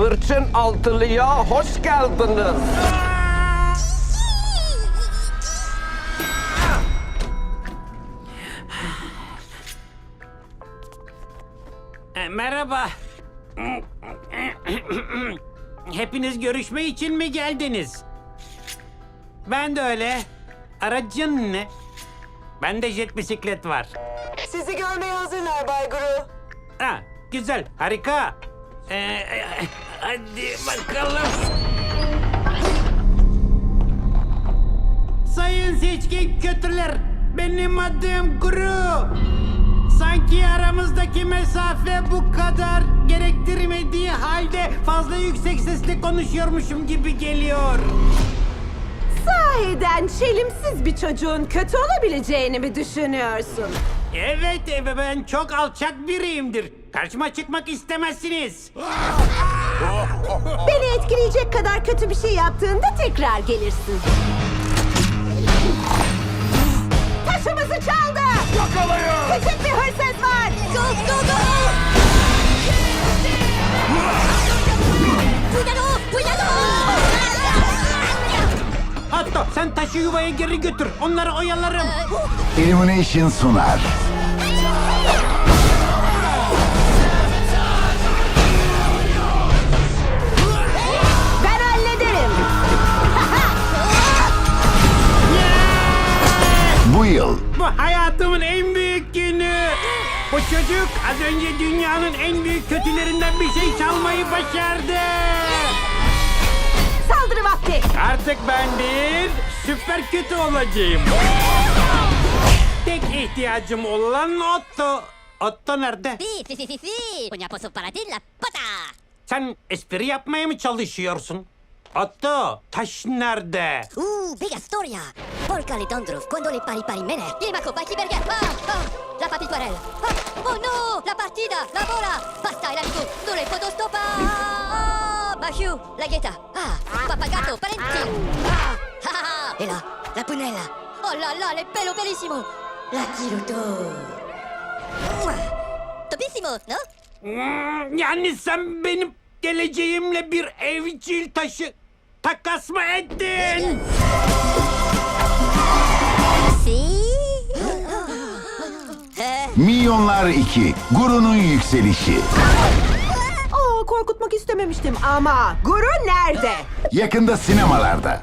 Hırçın Altılı'ya hoş geldiniz. E, Merhaba. Hepiniz görüşme için mi geldiniz? Ben de öyle. Aracın ne? Bende jet bisiklet var. Sizi görmeye hazırlar Bay Guru. Ha, güzel, harika. Ee, hadi bakalım. Sayın seçkin kötüler, benim adım Guru. Sanki aramızdaki mesafe bu kadar gerektirmediği halde fazla yüksek sesle konuşuyormuşum gibi geliyor. Sahiden çelimsiz bir çocuğun kötü olabileceğini mi düşünüyorsun? Evet, e, ben çok alçak biriyimdir. Karşıma çıkmak istemezsiniz. Beni etkileyecek kadar kötü bir şey yaptığında tekrar gelirsin. Taşımızı çaldı! Yakalayın! Küçük bir hırsız var! Go, go, go! Hatta sen taşı yuvaya geri götür. Onları oyalarım. Illumination sunar. Hayatımın en büyük günü. Bu çocuk az önce dünyanın en büyük kötülerinden bir şey çalmayı başardı. Saldırı vakti. Artık ben bir süper kötü olacağım. Tek ihtiyacım olan Otto. Otto nerede? Sí, sí, sí, sí, sí. Una para ti, la pata. Sen espri yapmaya mı çalışıyorsun? Otto, taş nerede? Uh, big storia. Porca le tondruf, cuando le pari pari mene. Le maco, baki berger. Ah, ah, la papitoirelle. Ah, oh no, la partida, la bola. Basta el amigo, no le puedo stopar. Ah, la gueta. Ah, papagato, parenti. Ah, ha, ha. E là, la punella. Oh la la, le pelo bellissimo. La kiruto. Topissimo, no? Hmm, Yani sen benim geleceğimle bir evcil taşı takas mı ettin? Milyonlar 2. Guru'nun yükselişi. Aa, korkutmak istememiştim ama Guru nerede? Yakında sinemalarda.